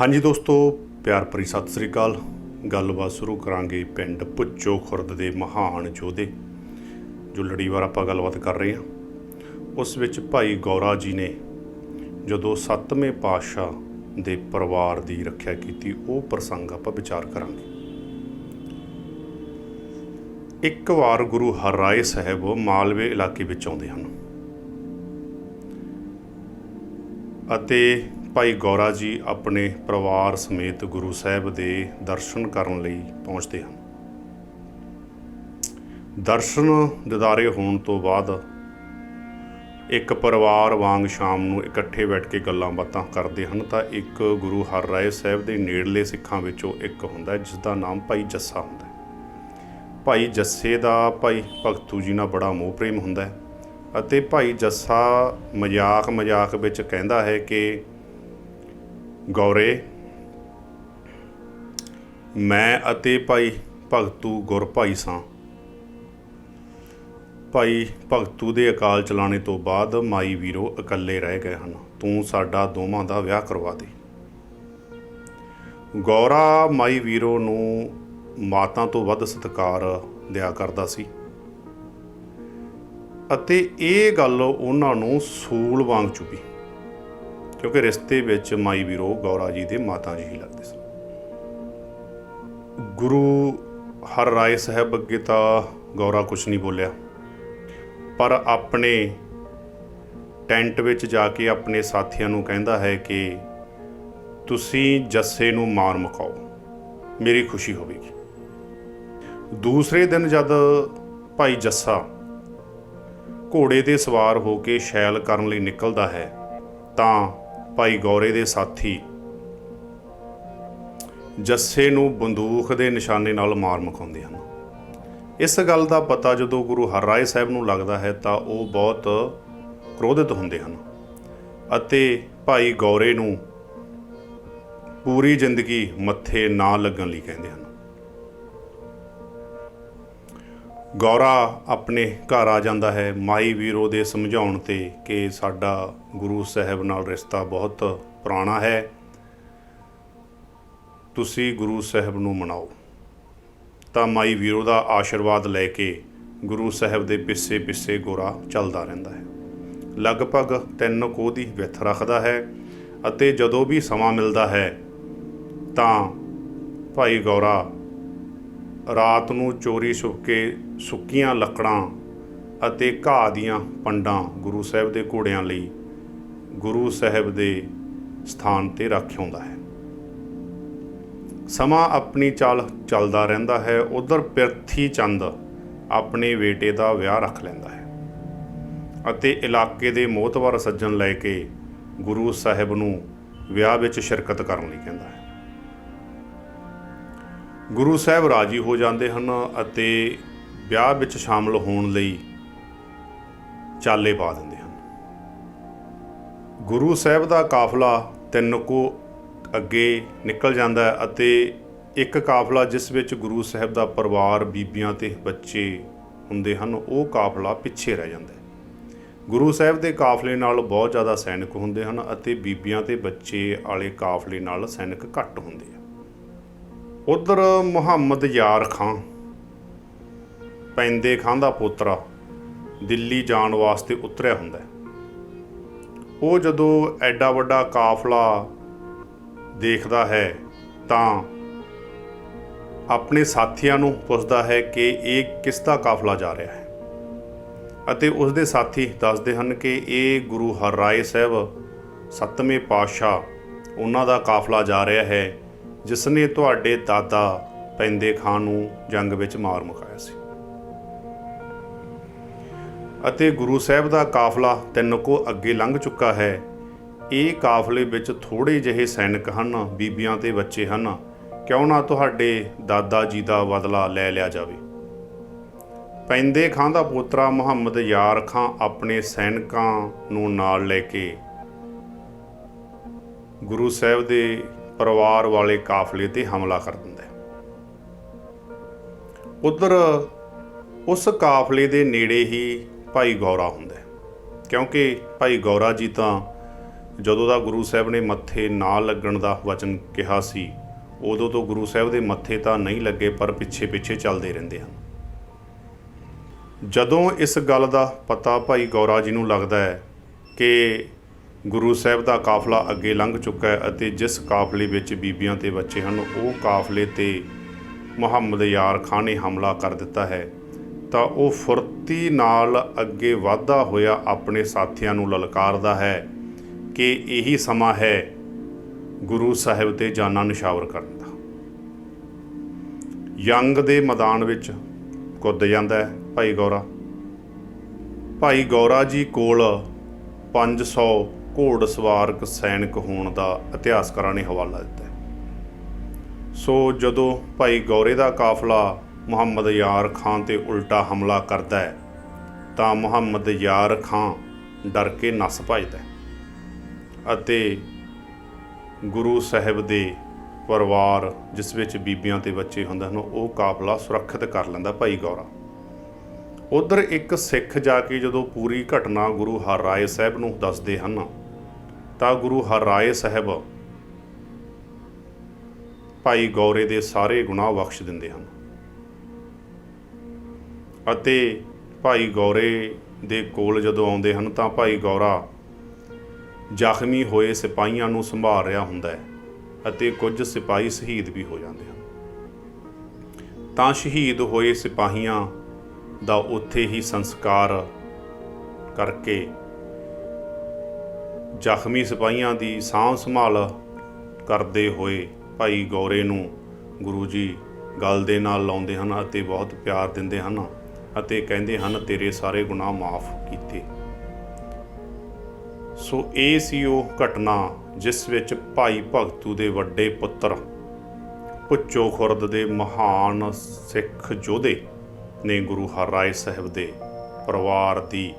ਹਾਂਜੀ ਦੋਸਤੋ, ਪਿਆਰ ਭਰੀ ਸਤਿ ਸ੍ਰੀ ਅਕਾਲ। ਗੱਲਬਾਤ ਸ਼ੁਰੂ ਕਰਾਂਗੇ ਪਿੰਡ ਪੁੱਚੋ ਖੁਰਦ ਦੇ ਮਹਾਨ ਯੋਧੇ, ਜੋ ਲੜੀਵਾਰ ਆਪਾਂ ਗੱਲਬਾਤ ਕਰ ਰਹੇ ਹਾਂ। ਉਸ ਵਿੱਚ ਭਾਈ ਗੌਰਾ ਜੀ ਨੇ ਜਦੋਂ ਸੱਤਵੇਂ ਪਾਤਸ਼ਾਹ ਦੇ ਪਰਿਵਾਰ ਦੀ ਰੱਖਿਆ ਕੀਤੀ, ਉਹ ਪ੍ਰਸੰਗ ਆਪਾਂ ਵਿਚਾਰ ਕਰਾਂਗੇ। ਇੱਕ ਵਾਰ ਗੁਰੂ ਹਰਰਾਏ ਸਾਹਿਬ ਮਾਲਵੇ ਇਲਾਕੇ ਵਿੱਚ ਆਉਂਦੇ ਹਨ। ਅਤੇ ਭਾਈ ਗੌਰਾ ਜੀ ਆਪਣੇ ਪਰਿਵਾਰ ਸਮੇਤ ਗੁਰੂ ਸਾਹਿਬ ਦੇ ਦਰਸ਼ਨ ਕਰਨ ਲਈ ਪਹੁੰਚਦੇ ਹਨ। ਦਰਸ਼ਨ ਦਿਦਾਰੇ ਹੋਣ ਤੋਂ ਬਾਅਦ ਇੱਕ ਪਰਿਵਾਰ ਵਾਂਗ ਸ਼ਾਮ ਨੂੰ ਇਕੱਠੇ ਬੈਠ ਕੇ ਗੱਲਾਂ ਬਾਤਾਂ ਕਰਦੇ ਹਨ ਤਾਂ ਇੱਕ ਗੁਰੂ ਹਰ ਰਾਏ ਸਾਹਿਬ ਦੇ ਨੇੜਲੇ ਸਿੱਖਾਂ ਵਿੱਚੋਂ ਇੱਕ ਹੁੰਦਾ ਹੈ, ਜਿਸ ਦਾ ਨਾਮ ਭਾਈ ਜੱਸਾ ਹੁੰਦਾ ਹੈ। ਭਾਈ ਜੱਸੇ ਦਾ ਭਾਈ ਭਗਤੂ ਜੀ ਨਾਲ ਬੜਾ ਮੋਹ ਪ੍ਰੇਮ ਹੁੰਦਾ ਹੈ ਅਤੇ ਭਾਈ ਜੱਸਾ ਮਜ਼ਾਕ ਮਜ਼ਾਕ ਵਿੱਚ ਕਹਿੰਦਾ ਹੈ ਕਿ ਗੌਰੇ, ਮੈਂ ਅਤੇ ਭਾਈ ਭਗਤੂ ਗੁਰ ਭਾਈ ਸਾਂ। ਭਾਈ ਭਗਤੂ ਦੇ ਅਕਾਲ ਚਲਾਣੇ ਤੋਂ ਬਾਅਦ ਮਾਈ ਵੀਰੋ ਇਕੱਲੇ ਰਹਿ ਗਏ ਹਨ। ਤੂੰ ਸਾਡਾ ਦੋਵਾਂ ਦਾ ਵਿਆਹ ਕਰਵਾ ਦੇ। ਗੌਰਾ ਮਾਈ ਵੀਰੋ ਨੂੰ ਮਾਤਾ ਤੋਂ ਵੱਧ ਸਤਿਕਾਰ ਦਿਆ ਕਰਦਾ ਸੀ। ਅਤੇ ਇਹ ਗੱਲ ਉਹਨਾਂ ਨੂੰ ਸੂਲ ਵਾਂਗ ਚੁਭੀ। ਕਿਉਂਕਿ ਰਿਸ਼ਤੇ ਵਿੱਚ ਮਾਈ ਵੀਰੋ ਗੌਰਾ ਜੀ ਦੇ ਮਾਤਾ ਜੀ ਹੀ ਲੱਗਦੇ ਸਨ। ਗੁਰੂ ਹਰ ਰਾਏ ਸਾਹਿਬ ਅੱਗੇ ਤਾਂ ਗੌਰਾ ਕੁਝ ਨਹੀਂ ਬੋਲਿਆ। ਪਰ ਆਪਣੇ ਟੈਂਟ ਵਿੱਚ ਜਾ ਕੇ ਆਪਣੇ ਸਾਥੀਆਂ ਨੂੰ ਕਹਿੰਦਾ ਹੈ ਕਿ ਤੁਸੀਂ ਜੱਸੇ ਨੂੰ ਮਾਰ ਮੁਕਾਓ, ਮੇਰੀ ਖੁਸ਼ੀ ਹੋਵੇਗੀ। ਦੂਸਰੇ ਦਿਨ ਜਦ ਭਾਈ ਜੱਸਾ ਘੋੜੇ ਤੇ ਸਵਾਰ ਹੋ ਕੇ ਸ਼ੈਲ ਕਰਨ ਲਈ ਨਿਕਲਦਾ ਹੈ, ਤਾਂ ਭਾਈ ਗੌਰੇ ਦੇ ਸਾਥੀ, ਜੱਸੇ ਨੂੰ ਬੰਦੂਕ ਦੇ ਨਿਸ਼ਾਨੇ ਨਾਲ ਮਾਰ ਮੁਕਾਉਂਦੇ ਹਨ। ਇਸ ਗੱਲ ਦਾ ਪਤਾ ਜਦੋਂ ਗੁਰੂ ਹਰਰਾਏ ਸਾਹਿਬ ਨੂੰ ਲੱਗਦਾ ਹੈ ਤਾਂ ਉਹ ਬਹੁਤ ਕ੍ਰੋਧਿਤ ਹੁੰਦੇ ਹਨ ਅਤੇ ਭਾਈ ਗੌਰੇ ਨੂੰ ਪੂਰੀ ਜ਼ਿੰਦਗੀ ਮੱਥੇ ਨਾ ਲੱਗਣ ਲਈ ਕਹਿੰਦੇ ਹਨ। ਗੌਰਾ ਆਪਣੇ ਘਰ ਆ ਜਾਂਦਾ ਹੈ। ਮਾਈ ਵੀਰੋ ਦੇ ਸਮਝਾਉਣ ਤੇ ਕਿ ਸਾਡਾ ਗੁਰੂ ਸਾਹਿਬ ਨਾਲ ਰਿਸ਼ਤਾ ਬਹੁਤ ਪੁਰਾਣਾ ਹੈ। ਤੁਸੀਂ ਗੁਰੂ ਸਾਹਿਬ ਨੂੰ ਮਨਾਓ। ਤਾਂ ਮਾਈ ਵੀਰੋ ਦਾ ਆਸ਼ੀਰਵਾਦ ਲੈ ਕੇ ਗੁਰੂ ਸਾਹਿਬ ਦੇ ਪਿੱਛੇ ਪਿੱਛੇ ਗੋਰਾ ਚੱਲਦਾ ਰਹਿੰਦਾ ਹੈ। ਲਗਭਗ ਤਿੰਨ ਕੋਹ ਦੀ ਵਿੱਥ ਰੱਖਦਾ ਹੈ ਅਤੇ ਜਦੋਂ ਵੀ ਸਮਾਂ ਮਿਲਦਾ ਹੈ ਤਾਂ ਭਾਈ ਗੌਰਾ ਰਾਤ ਨੂੰ ਚੋਰੀ ਛੁਪ ਕੇ ਸੁੱਕੀਆਂ ਲੱਕੜਾਂ ਅਤੇ ਘਾਹ ਦੀਆਂ ਪੰਡਾਂ ਗੁਰੂ ਸਾਹਿਬ ਦੇ ਘੋੜਿਆਂ ਲਈ ਗੁਰੂ ਸਾਹਿਬ ਦੇ ਸਥਾਨ ਤੇ ਰੱਖ ਆਉਂਦਾ ਹੈ। ਸਮਾਂ ਆਪਣੀ ਚਾਲ ਚੱਲਦਾ ਰਹਿੰਦਾ ਹੈ, ਉਧਰ ਪਿਰਥੀ ਚੰਦ ਆਪਣੇ ਬੇਟੇ ਦਾ ਵਿਆਹ ਰੱਖ ਲੈਂਦਾ ਹੈ ਅਤੇ ਇਲਾਕੇ ਦੇ ਮੋਤਵਰ ਸੱਜਣ ਲੈ ਕੇ ਗੁਰੂ ਸਾਹਿਬ ਨੂੰ ਵਿਆਹ ਵਿੱਚ ਸ਼ਿਰਕਤ ਕਰਨ ਲਈ ਕਹਿੰਦਾ ਹੈ। ਗੁਰੂ ਸਾਹਿਬ ਰਾਜੀ ਹੋ ਜਾਂਦੇ ਹਨ ਅਤੇ ਵਿਆਹ ਵਿੱਚ ਸ਼ਾਮਲ ਹੋਣ ਲਈ ਚਾਲੇ ਪਾ ਦਿੰਦੇ ਹਨ। ਗੁਰੂ ਸਾਹਿਬ ਦਾ ਕਾਫਲਾ ਤਿੰਨ ਕੋ ਅੱਗੇ ਨਿਕਲ ਜਾਂਦਾ ਹੈ ਅਤੇ ਇੱਕ ਕਾਫਲਾ ਜਿਸ ਵਿੱਚ ਗੁਰੂ ਸਾਹਿਬ ਦਾ ਪਰਿਵਾਰ, ਬੀਬੀਆਂ ਤੇ ਬੱਚੇ ਹੁੰਦੇ ਹਨ, ਉਹ ਕਾਫਲਾ ਪਿੱਛੇ ਰਹਿ ਜਾਂਦਾ ਹੈ। ਗੁਰੂ ਸਾਹਿਬ ਦੇ ਕਾਫਲੇ ਨਾਲ ਬਹੁਤ ਜ਼ਿਆਦਾ ਸੈਨਿਕ ਹੁੰਦੇ ਹਨ ਅਤੇ ਬੀਬੀਆਂ ਤੇ ਬੱਚੇ ਵਾਲੇ ਕਾਫਲੇ ਨਾਲ ਸੈਨਿਕ ਘੱਟ ਹੁੰਦੇ ਆ। ਉਧਰ ਮੁਹੰਮਦ ਯਾਰ ਖਾਂ, ਪੈਂਦੇ ਖਾਂ ਦਾ ਪੋਤਰਾ ਦਿੱਲੀ ਜਾਣ ਵਾਸਤੇ ਉਤਰਿਆ ਹੁੰਦਾ ਹੈ। ਉਹ ਜਦੋਂ ਐਡਾ ਵੱਡਾ ਕਾਫਲਾ ਦੇਖਦਾ ਹੈ ਤਾਂ ਆਪਣੇ ਸਾਥੀਆਂ ਨੂੰ ਪੁੱਛਦਾ ਹੈ ਕਿ ਇਹ ਕਿਸ ਦਾ ਕਾਫਲਾ ਜਾ ਰਿਹਾ ਹੈ। ਅਤੇ ਉਸ ਦੇ ਸਾਥੀ ਦੱਸਦੇ ਹਨ ਕਿ ਇਹ ਗੁਰੂ ਹਰਰਾਏ ਸਾਹਿਬ ਸੱਤਵੇਂ ਪਾਤਸ਼ਾਹ ਉਹਨਾਂ ਦਾ ਕਾਫਲਾ ਜਾ ਰਿਹਾ ਹੈ ਜਿਸ ਨੇ ਤੁਹਾਡੇ ਦਾਦਾ ਪੈਂਦੇ ਖਾਨ ਨੂੰ ਜੰਗ ਵਿੱਚ ਮਾਰ ਮੁਕਾਇਆ ਸੀ। ਅਤੇ ਗੁਰੂ ਸਾਹਿਬ ਦਾ ਕਾਫਲਾ ਤਿੰਨ ਕੋ ਅੱਗੇ ਲੰਘ ਚੁੱਕਾ ਹੈ। ਇਹ ਕਾਫਲੇ ਵਿੱਚ ਥੋੜੇ ਜਿਹੇ ਸੈਨਿਕ ਹਨ, ਬੀਬੀਆਂ ਤੇ ਬੱਚੇ ਹਨ। ਕਿਉਂ ਨਾ ਤੁਹਾਡੇ ਦਾਦਾ ਜੀ ਦਾ ਬਦਲਾ ਲੈ ਲਿਆ ਜਾਵੇ। ਪੈਂਦੇ ਖਾਂ ਦਾ ਪੋਤਰਾ ਮੁਹੰਮਦ ਯਾਰ ਖਾਂ ਆਪਣੇ ਸੈਨਿਕਾਂ ਨੂੰ ਨਾਲ ਲੈ ਕੇ ਗੁਰੂ ਸਾਹਿਬ ਦੇ ਪਰਿਵਾਰ ਵਾਲੇ ਕਾਫਲੇ ਤੇ ਹਮਲਾ ਕਰ ਦਿੰਦਾ ਹੈ। ਉਧਰ ਉਸ ਕਾਫਲੇ ਦੇ ਨੇੜੇ ਹੀ ਭਾਈ ਗੌਰਾ ਹੁੰਦਾ ਹੈ, ਕਿਉਂਕਿ ਭਾਈ ਗੌਰਾ ਜੀ ਤਾਂ ਜਦੋਂ ਦਾ ਗੁਰੂ ਸਾਹਿਬ ਨੇ ਮੱਥੇ ਨਾ ਲੱਗਣ ਦਾ ਵਚਨ ਕਿਹਾ ਸੀ, ਉਦੋਂ ਤੋਂ ਗੁਰੂ ਸਾਹਿਬ ਦੇ ਮੱਥੇ ਤਾਂ ਨਹੀਂ ਲੱਗੇ, ਪਰ ਪਿੱਛੇ ਪਿੱਛੇ ਚੱਲਦੇ ਰਹਿੰਦੇ ਹਨ। ਜਦੋਂ ਇਸ ਗੱਲ ਦਾ ਪਤਾ ਭਾਈ ਗੌਰਾ ਜੀ ਨੂੰ ਲੱਗਦਾ ਹੈ ਕਿ ਗੁਰੂ ਸਾਹਿਬ ਦਾ ਕਾਫਲਾ ਅੱਗੇ ਲੰਘ ਚੁੱਕਾ ਹੈ ਅਤੇ ਜਿਸ ਕਾਫਲੇ ਵਿੱਚ ਬੀਬੀਆਂ ਤੇ ਬੱਚੇ ਹਨ, ਉਹ ਕਾਫਲੇ ਤੇ ਮੁਹੰਮਦ ਯਾਰ ਖਾਨ ਨੇ ਹਮਲਾ ਕਰ ਦਿੱਤਾ ਹੈ। ਤਾਂ ਉਹ ਫੁਰਤੀ ਨਾਲ ਅੱਗੇ ਵਧਦਾ ਹੋਇਆ ਆਪਣੇ ਸਾਥੀਆਂ ਨੂੰ ਲਲਕਾਰਦਾ ਹੈ ਕਿ ਇਹੀ ਸਮਾਂ ਹੈ ਗੁਰੂ ਸਾਹਿਬ ਤੇ ਜਾਨਾਂ ਨਿਸ਼ਾਵਰ ਕਰਨ ਦਾ। ਯੰਗ ਦੇ ਮੈਦਾਨ ਵਿੱਚ ਕੁੱਦ ਜਾਂਦਾ ਹੈ ਭਾਈ ਗੌਰਾ। ਭਾਈ ਗੌਰਾ ਜੀ ਕੋਲ 500 ਘੋੜ ਸਵਾਰਕ ਸੈਨਿਕ ਹੋਣ ਦਾ ਇਤਿਹਾਸਕਾਰਾਂ ਨੇ ਹਵਾਲਾ ਦਿੱਤਾ ਸੋ ਜਦੋਂ ਭਾਈ ਗੌਰੇ ਦਾ ਕਾਫਲਾ ਮੁਹੰਮਦ ਯਾਰ ਖਾਨ ਤੇ ਉਲਟਾ ਹਮਲਾ ਕਰਦਾ ਹੈ, ਤਾਂ ਮੁਹੰਮਦ ਯਾਰ ਖਾਨ ਡਰ ਕੇ ਨੱਸ ਭੱਜਦਾ ਹੈ ਅਤੇ ਗੁਰੂ ਸਾਹਿਬ ਦੇ ਪਰਿਵਾਰ, ਜਿਸ ਵਿੱਚ ਬੀਬੀਆਂ ਤੇ ਬੱਚੇ ਹੁੰਦੇ ਹਨ, ਉਹ ਕਾਫਲਾ ਸੁਰੱਖਿਅਤ ਕਰ ਲੈਂਦਾ ਭਾਈ ਗੌਰਾ। ਉਧਰ ਇੱਕ ਸਿੱਖ ਜਾ ਕੇ ਜਦੋਂ ਪੂਰੀ ਘਟਨਾ ਗੁਰੂ ਹਰਰਾਏ ਸਾਹਿਬ ਨੂੰ ਦੱਸਦੇ ਹਨ ਤਾਂ ਗੁਰੂ ਹਰਰਾਏ ਸਾਹਿਬ ਭਾਈ ਗੌਰੇ ਦੇ ਸਾਰੇ ਗੁਨਾਹ ਬਖਸ਼ ਦਿੰਦੇ ਹਨ ਅਤੇ ਭਾਈ ਗੌਰੇ ਦੇ ਕੋਲ ਜਦੋਂ ਆਉਂਦੇ ਹਨ ਤਾਂ ਭਾਈ ਗੌਰਾ ਜ਼ਖਮੀ ਹੋਏ ਸਿਪਾਹੀਆਂ ਨੂੰ ਸੰਭਾਲ ਰਿਹਾ ਹੁੰਦਾ ਹੈ ਅਤੇ ਕੁਝ ਸਿਪਾਹੀ ਸ਼ਹੀਦ ਵੀ ਹੋ ਜਾਂਦੇ ਹਨ। ਤਾਂ ਸ਼ਹੀਦ ਹੋਏ ਸਿਪਾਹੀਆਂ ਦਾ ਉੱਥੇ ਹੀ ਸੰਸਕਾਰ ਕਰਕੇ ਜ਼ਖਮੀ ਸਿਪਾਹੀਆਂ ਦੀ ਸਾਂਭ ਸੰਭਾਲ ਕਰਦੇ ਹੋਏ ਭਾਈ ਗੌਰੇ ਨੂੰ ਗੁਰੂ ਜੀ ਗਲ ਦੇ ਨਾਲ ਲਾਉਂਦੇ ਹਨ ਅਤੇ ਬਹੁਤ ਪਿਆਰ ਦਿੰਦੇ ਹਨ ਅਤੇ ਕਹਿੰਦੇ ਹਨ, ਤੇਰੇ ਸਾਰੇ ਗੁਨਾਹ ਮਾਫ ਕੀਤੇ। ਸੋ ਇਹ ਸੀ ਉਹ ਘਟਨਾ ਜਿਸ ਵਿੱਚ ਭਾਈ ਭਗਤੂ ਦੇ ਵੱਡੇ ਪੁੱਤਰ ਪੁੱਚੋ ਖੁਰਦ ਦੇ ਮਹਾਨ ਸਿੱਖ ਯੋਧੇ ਨੇ ਗੁਰੂ ਹਰਰਾਏ ਸਾਹਿਬ ਦੇ ਪਰਿਵਾਰ ਦੀ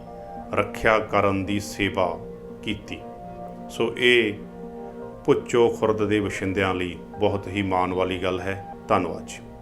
ਰੱਖਿਆ ਕਰਨ ਦੀ ਸੇਵਾ ਕੀਤੀ। ਸੋ ਇਹ ਭੁੱਚੋ ਖੁਰਦ ਦੇ ਵਸਿੰਦਿਆਂ ਲਈ ਬਹੁਤ ਹੀ ਮਾਣ ਵਾਲੀ ਗੱਲ ਹੈ। ਧੰਨਵਾਦ ਜੀ।